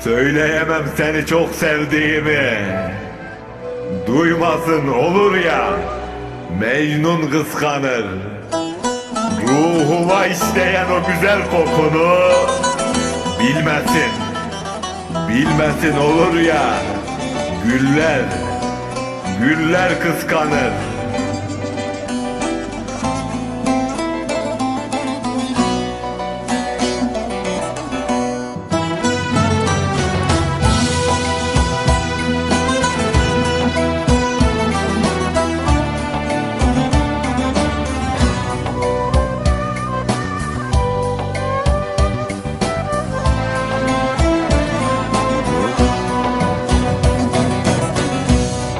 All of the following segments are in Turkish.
Söyleyemem seni çok sevdiğimi. Duymasın olur ya. Mecnun kıskanır. Ruhuma işleyen o güzel kokunu Bilmesin. Bilmesin olur ya. Güller Güller kıskanır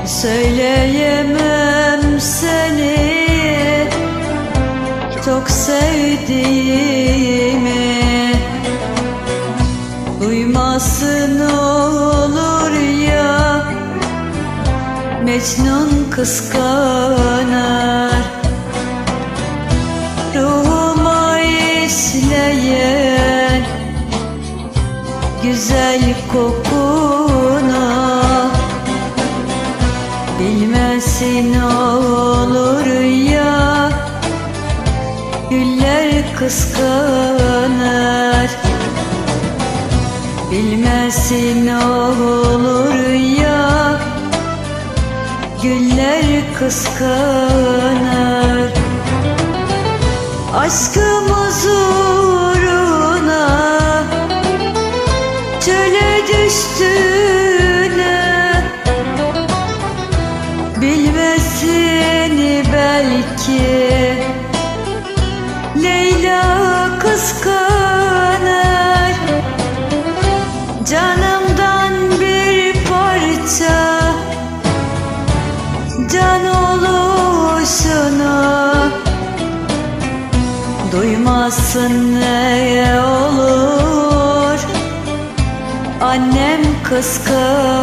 Söyleyemem seni. Çok sevdiğimi. Duymasın olur ya. Mecnun kıskanır Ruhuma işleyen Güzel kokunu Güller kıskanır. Bilmesin olur ya. Güller kıskanır. Aşkımız uğruna Çöle düştüğüne. Bilmesini belki Duymasın ne olur. Annem kıskanır.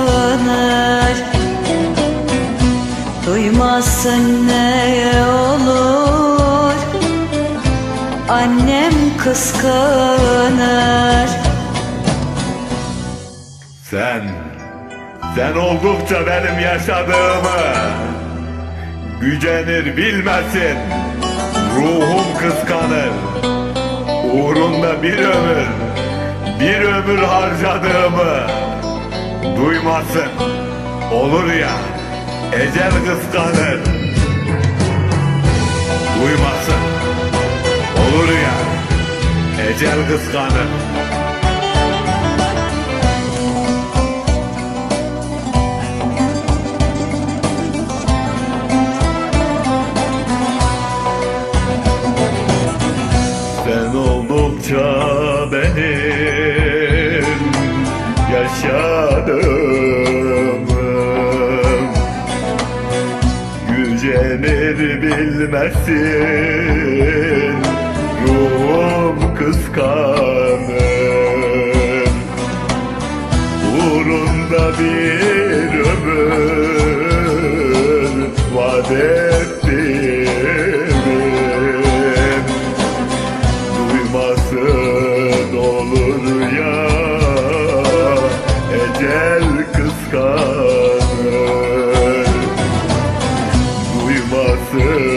Duymasın ne olur. Annem kıskanır. Sen, sen oldukça benim yaşadığımı Gücenir bilmesin, ruhum kıskanır. Uğrunda bir ömür, bir ömür harcadığımı Duymasın, olur ya, ecel kıskanır. Duymasın, olur ya, ecel kıskanır yaşadığımım Gücenir bilmesin ruhum kıskanır Duymasın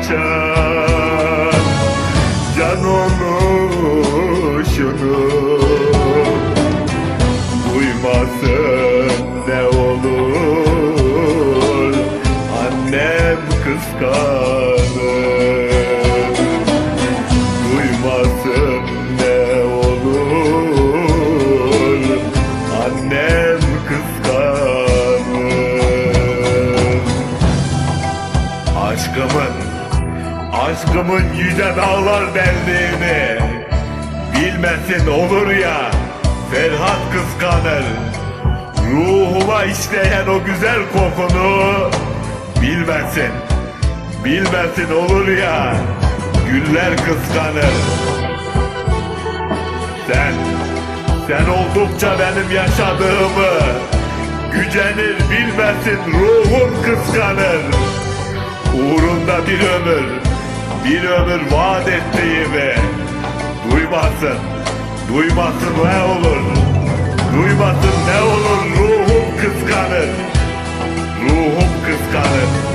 parça Can oluşunu Duymasın ne olur. Annem kıskanır. Duymasın ne olur. Annem kıskanır. Aşkımın Aşkımın yüce dağlar deldiğini Bilmesin olur ya Ferhat kıskanır. Ruhuma işleyen o güzel kokunu Bilmesin Bilmesin olur ya Güller kıskanır. Sen Sen oldukça benim yaşadığımı Gücenir bilmesin ruhum kıskanır. Uğrunda bir ömür bir ömür vaat ettiğimi duymasın, duymasın ne olur, duymasın ne olur ruhum kıskanır, ruhum kıskanır.